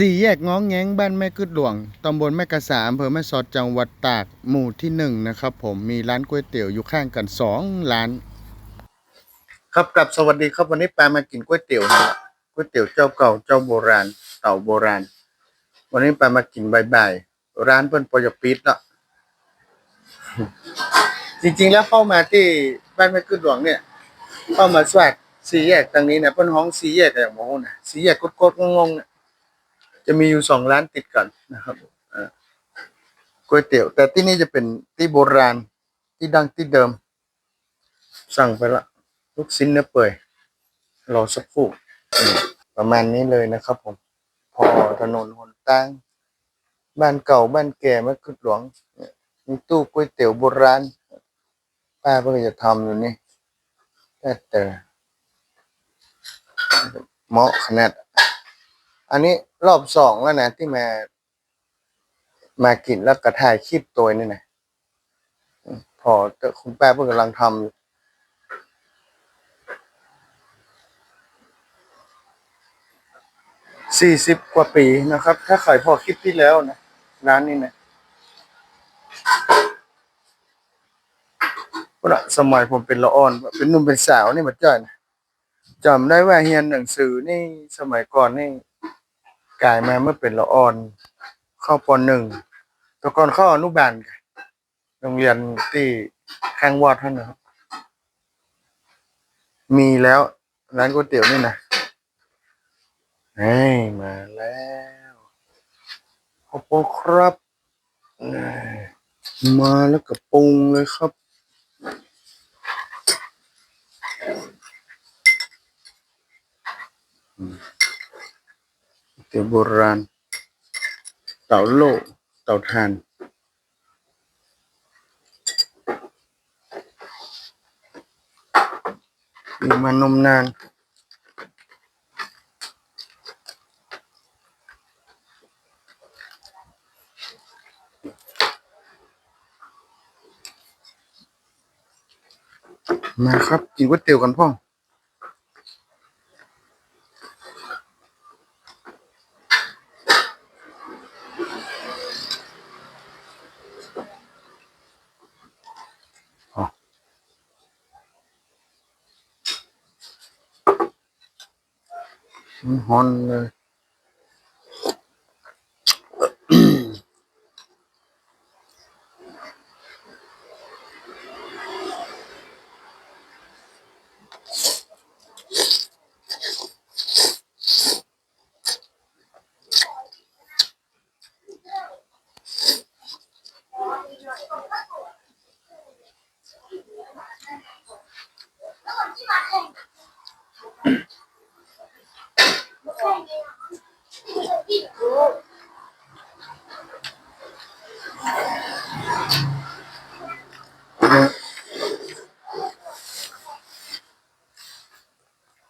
สี่แยกง้องแง้งบ้านแม่กึดหลวง ตำบลแม่กระสาอำเภอแม่สอดจังหวัดตาก หมู่ที่หนึ่งนะครับผมมีร้านก๋วยเตี๋ยวอยู่ข้างกันสองร้าน ครับกลับสวัสดีครับวันนี้ปามากินก๋วยเตี๋ยวนะก๋วยเตี๋ยวเจ้าเก่าเจ้าโบราณ เต่าโบราณ วันนี้ปามากินบ่ายๆร้านเพิ่นปอยปิดละจริงๆแล้วเข้ามาที่บ้านแม่กึดหลวงเนี่ย เข้ามาสวัสดสี่แยกตรงนี้นะเพิ่นห้องสี่แยกอย่างโมโหนะสี่แยกกดๆงงๆเนี่ย จะมีอยู่สองร้านติดกันนะครับก๋วยเตี๋ยว แต่ที่นี่จะเป็นที่โบราณที่ดังที่เดิม สั่งไปละลูกชิ้นเนื้อเปื่อยรอสักครู่ประมาณนี้เลยนะครับผม พอถนนหนตั้งบ้านเก่าบ้านแก่แม่กึดหลวงมีตู้ก๋วยเตี๋ยวโบราณป้าเพิ่งจะทำอยู่นี่แต่แต่เหมาะขนาด อันนี้ รอบสองแล้วนะที่มา มากินแล้วกระถ่ายคลิปตัวนี่นะพอคุณแป้าเพิ่งกำลังทำอยู่สี่สิบกว่าปีนะครับ ถ้าใครพอคลิปที่แล้วนะร้านนี้นะก็ละสมัยผมเป็นละอ่อน เป็นหนุ่มเป็นสาวนี่มาจอยนะจำได้ว่าเรียนหนังสือนี่สมัยก่อนนี่ กลายมาเมื่อเป็นละอ่อน เข้าปหนึ่งตะก่อนเข้าอนุบาลกันโรงเรียนที่ข้างวัดท่านนะครับมีแล้วร้านก๋วยเตี๋ยวนี่นะเฮ้ยมาแล้วขอบคุณครับ มาแล้วก็ปรุงเลยครับเตี๋ยวโบราณ เต่าโลเต่าทาน มีมานมนานมาครับกินก๋วยเตี๋ยวกันพ่อ ง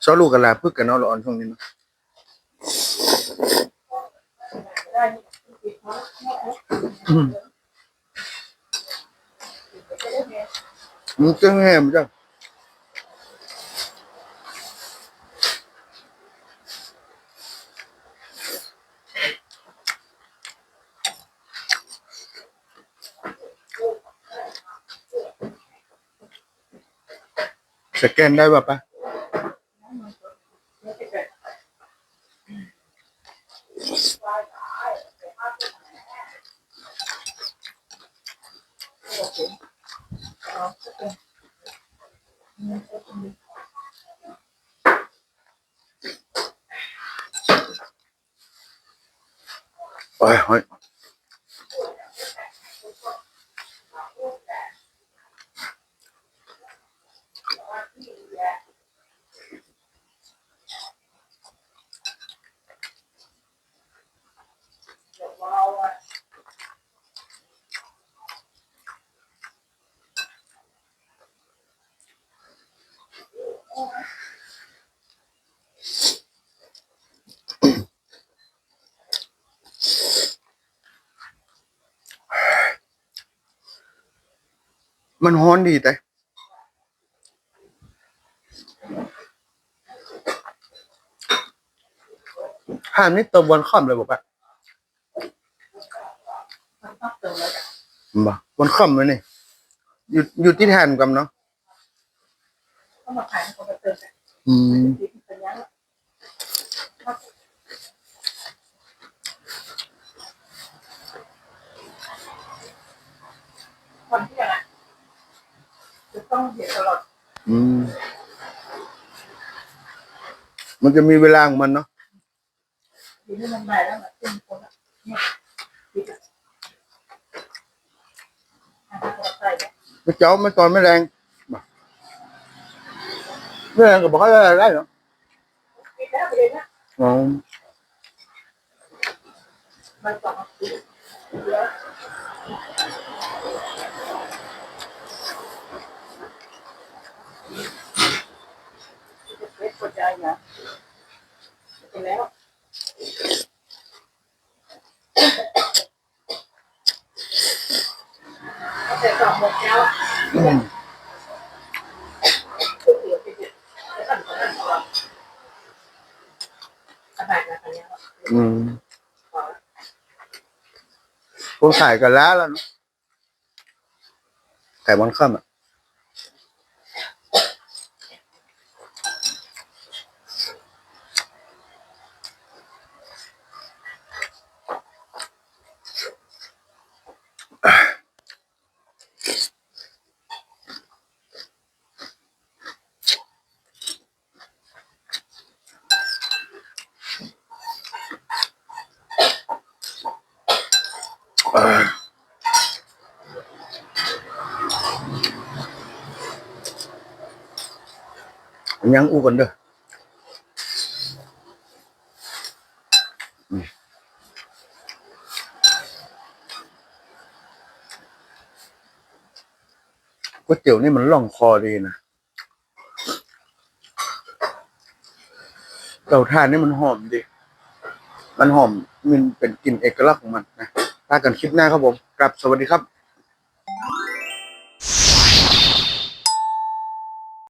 ซอลูกกะลาพึกกันเนาะละอ่อนช่วงนี้เนาะมึงเจ้าแหมจ้ะสแกนได้ป่ะปะ โอ้ยโมันฮ้อนดีแต่ผ่านนี่ตัวบนค่อมเลยบอกปะมันต้องเติมแล้วจ้ะบ่บนค่อมเลยนี่อยู่อยู่ที่แทนกันเนาะต้องมาขายคนมาเติมกัน อืม ดีเป็นยังคนที่อะไรจะ ต้องเห็นตลอดอืม มันจะมีเวลาของมันเนาะทีนี้มันมาแล้วมันเป็นคนอะเนี่ยดีอะอาหารใส่เนี่ยไม่เจ้าไม่ตอนไม่แรงบ่ไม่แรงก็บอกเขาได้ได้เหรอมีแล้วไปเลยนะอ๋อมันสองปีแล้วเล็กกว่า ใจนะไปแล้วแต่สองโมงเช้าอืมก๋วยเตี๋ยวไปเด็ดแล้วก็นั่งรอสบายนะคันนี้อืมคนขายกันแล้วแล้วเนาะขายบนค่ำอะ ยังอู้กันเด้อก๋วยเตี๋ยวนี่มันล่องคอดีนะเต่าทานนี่มันหอมดี มันหอมมันเป็นกลิ่นเอกลักษณ์ของมัน ลากันคลิปหน้าครับผมกลับสวัสดีครับ